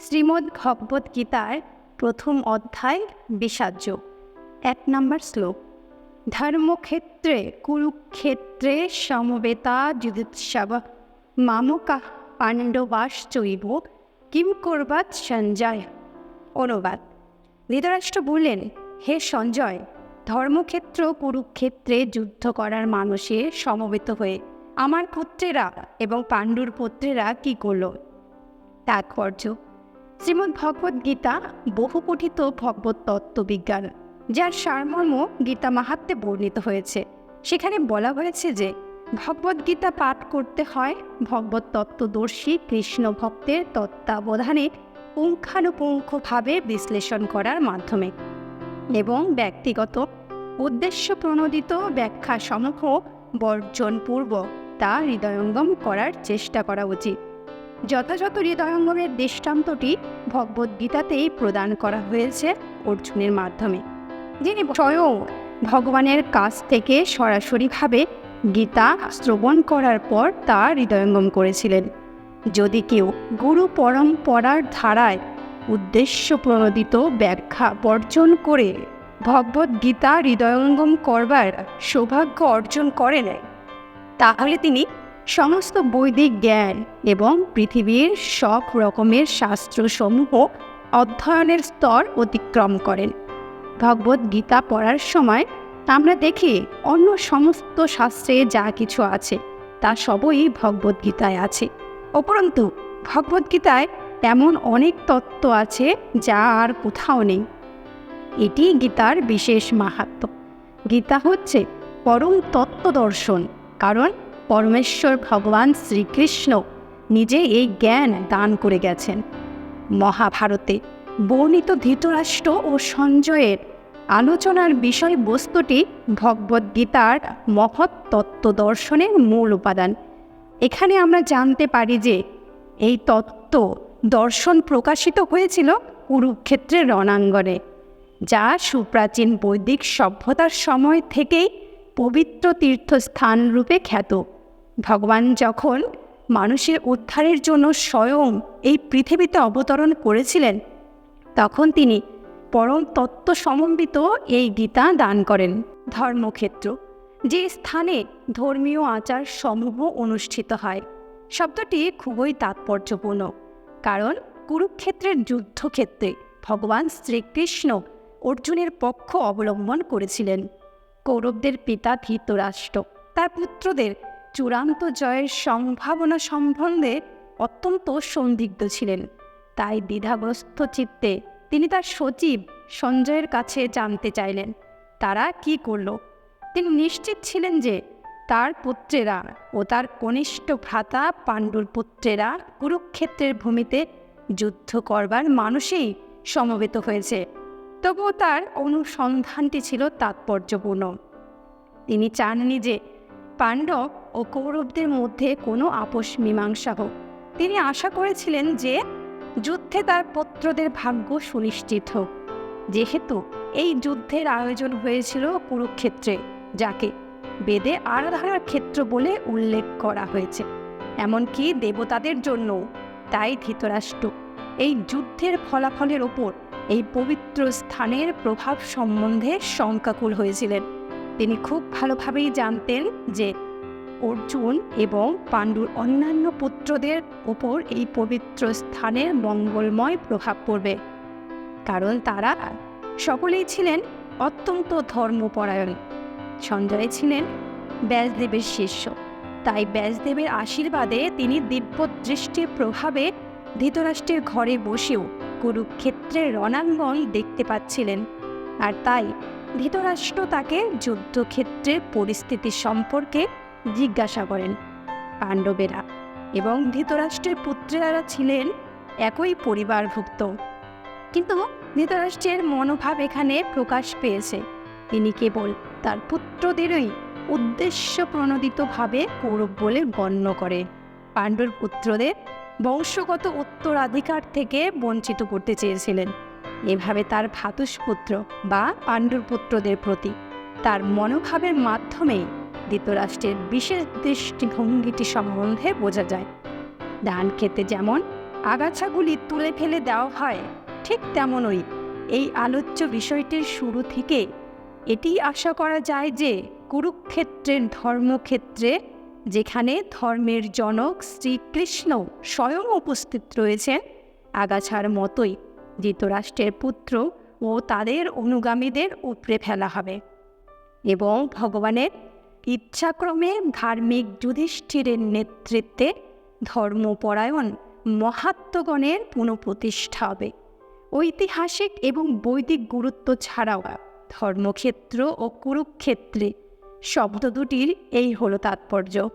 শ্রীমদ্ ভগবত গীতার প্রথম অধ্যায় বিষাজ্য, এক নম্বর শ্লোক। ধর্মক্ষেত্রে, কুরুক্ষেত্রে সমবেতা যুদিৎসব মামকা পাণ্ডবাস চৈব কিম করবাত সঞ্জয়। অনুবাদ। ধৃতরাষ্ট্র বললেন, হে সঞ্জয়, ধর্মক্ষেত্র, কুরুক্ষেত্রে যুদ্ধ করার মানুষে সমবেত হয়ে আমার পুত্রেরা এবং পাণ্ডুর পুত্রেরা কি করল? তাৎপর্য শ্রীমদ্ ভগবদ গীতা বহু পঠিত ভগবত তত্ত্ববিজ্ঞান, যার সারমর্ম গীতা মাহাত্মে বর্ণিত হয়েছে। সেখানে বলা হয়েছে যে ভগবদ গীতা পাঠ করতে হয় ভগবত তত্ত্বদর্শী কৃষ্ণ ভক্তের তত্ত্বাবধানে পুঙ্খানুপুঙ্খভাবে বিশ্লেষণ করার মাধ্যমে এবং ব্যক্তিগত উদ্দেশ্য প্রণোদিত ব্যাখ্যা সমূহ বর্জনপূর্বক তা হৃদয়ঙ্গম করার চেষ্টা করা উচিত। যথাযথ হৃদয়ঙ্গমের দৃষ্টান্তটি ভগবদ্গীতাতেই প্রদান করা হয়েছে অর্জুনের মাধ্যমে, যিনি স্বয়ং ভগবানের কাছ থেকে সরাসরিভাবে গীতা শ্রবণ করার পর তা হৃদয়ঙ্গম করেছিলেন। যদি কেউ গুরু পরম্পরার ধারায় উদ্দেশ্য প্রণোদিত ব্যাখ্যা বর্জন করে ভগবদ্গীতা হৃদয়ঙ্গম করবার সৌভাগ্য অর্জন করে নেয় তাহলে তিনি সমস্ত বৈদিক জ্ঞান এবং পৃথিবীর সব রকমের শাস্ত্রসমূহ অধ্যয়নের স্তর অতিক্রম করেন। ভগবদ গীতা পড়ার সময় আমরা দেখি অন্য সমস্ত শাস্ত্রে যা কিছু আছে, তা সবই ভগবদ্গীতায় আছে। উপরন্তু ভগবদ্গীতায় এমন অনেক তত্ত্ব আছে যা আর কোথাও নেই। এটি গীতার বিশেষ মাহাত্ম। গীতা হচ্ছে পরম তত্ত্ব দর্শন কারণ পরমেশ্বর ভগবান শ্রীকৃষ্ণ নিজে এই জ্ঞান দান করে গেছেন। মহাভারতে বর্ণিত ধৃতরাষ্ট্র ও সঞ্জয়ের আলোচনার বিষয়বস্তুটি ভগবদ্গীতার মহৎ তত্ত্ব দর্শনের মূল উপাদান। এখানে আমরা জানতে পারি যে এই তত্ত্ব দর্শন প্রকাশিত হয়েছিল কুরুক্ষেত্রের রণাঙ্গনে, যা সুপ্রাচীন বৈদিক সভ্যতার সময় থেকেই পবিত্র তীর্থস্থান রূপে খ্যাত। ভগবান যখন মানুষের উদ্ধারের জন্য স্বয়ং এই পৃথিবীতে অবতরণ করেছিলেন, তখন তিনি পরম তত্ত্ব সমন্বিত এই গীতা দান করেন ধর্মক্ষেত্র, যে স্থানে ধর্মীয় আচার সমূহ অনুষ্ঠিত হয়। শব্দটি খুবই তাৎপর্যপূর্ণ, কারণ কুরুক্ষেত্রের যুদ্ধক্ষেত্রে ভগবান শ্রীকৃষ্ণ অর্জুনের পক্ষ অবলম্বন করেছিলেন। কৌরবদের পিতা ধৃতরাষ্ট্র, তার পুত্রদের চূড়ান্ত জয়ের সম্ভাবনা সম্বন্ধে অত্যন্ত সন্দিগ্ধ ছিলেন। তাই দ্বিধাগ্রস্ত চিত্তে তিনি তার সচিব সঞ্জয়ের কাছে জানতে চাইলেন, তারা কি করল? তিনি নিশ্চিত ছিলেন যে তার পুত্রেরা ও তার কনিষ্ঠ ভ্রাতা পাণ্ডুর পুত্রেরা কুরুক্ষেত্রের ভূমিতে যুদ্ধ করবার মানুষেই সমবেত হয়েছে। তবুও তার অনুসন্ধানটি ছিল তাৎপর্যপূর্ণ। তিনি চাননি যে পাণ্ডব ও কৌরবদের মধ্যে কোনো আপোষ মীমাংসা হোক। তিনি আশা করেছিলেন যে যুদ্ধে তার পুত্রদের ভাগ্য সুনিশ্চিত হোক। যেহেতু এই যুদ্ধের আয়োজন হয়েছিল কুরুক্ষেত্রে, যাকে বেদে আরাধনার ক্ষেত্র বলে উল্লেখ করা হয়েছে। এমনকি দেবতাদের জন্য তাই ধৃতরাষ্ট্র। এই যুদ্ধের ফলাফলের ওপর এই পবিত্র স্থানের প্রভাব সম্বন্ধে শঙ্কাকুল হয়েছিলেন। তিনি খুব ভালোভাবেই জানতেন যে অর্জুন এবং পাণ্ডুর অন্যান্য পুত্রদের ওপর এই পবিত্র স্থানের মঙ্গলময় প্রভাব পড়বে। কারণ তারা সকলেই ছিলেন অত্যন্ত ধর্মপরায়ণ। সঞ্জয় ছিলেন ব্যাসদেবের শিষ্য। তাই ব্যাসদেবের আশীর্বাদে তিনি দিব্য দৃষ্টির প্রভাবে ধৃতরাষ্ট্রের ঘরে বসেও কুরুক্ষেত্রের রণাঙ্গন দেখতে পাচ্ছিলেন। আর তাই ধৃতরাষ্ট্র তাকে যুদ্ধক্ষেত্রের পরিস্থিতি সম্পর্কে জিজ্ঞাসা করেন। পাণ্ডবেরা এবং ধৃতরাষ্ট্রের পুত্রেরা ছিলেন একই পরিবারভুক্ত। কিন্তু ধৃতরাষ্ট্রের মনোভাব এখানে প্রকাশ পেয়েছে। তিনি কেবল তার পুত্রদেরই উদ্দেশ্য প্রণোদিতভাবে কৌরব বলে গণ্য করে। পাণ্ডুর পুত্রদের বংশগত উত্তরাধিকার থেকে বঞ্চিত করতে চেয়েছিলেন। এভাবে তার ভাতুষপুত্র বা পাণ্ডুর পুত্রদের প্রতি তার মনোভাবের মাধ্যমেই ধৃতরাষ্ট্রের বিশেষ দৃষ্টিভঙ্গিটি সম্বন্ধে বোঝা যায়। ধান খেতে যেমন আগাছাগুলি তুলে ফেলে দেওয়া হয়, ঠিক তেমনই এই আলোচ্য বিষয়টির শুরু থেকে এটি আশা করা যায় যে কুরুক্ষেত্রের ধর্মক্ষেত্রে, যেখানে ধর্মের জনক শ্রীকৃষ্ণ স্বয়ং উপস্থিত রয়েছেন, আগাছার মতোই ধৃতরাষ্ট্রের পুত্র ও তাদের অনুগামীদের উপড়ে ফেলা হবে। এবং ভগবানের ইচ্ছাক্রমে ধার্মিক যুধিষ্ঠিরের নেতৃত্বে ধর্মপরায়ণ মহাত্মগণের পুনঃপ্রতিষ্ঠা হবে। ঐতিহাসিক এবং বৈদিক গুরুত্ব ছাড়াও ধর্মক্ষেত্র ও কুরুক্ষেত্রে শব্দ দুটির এই হলো তাৎপর্য।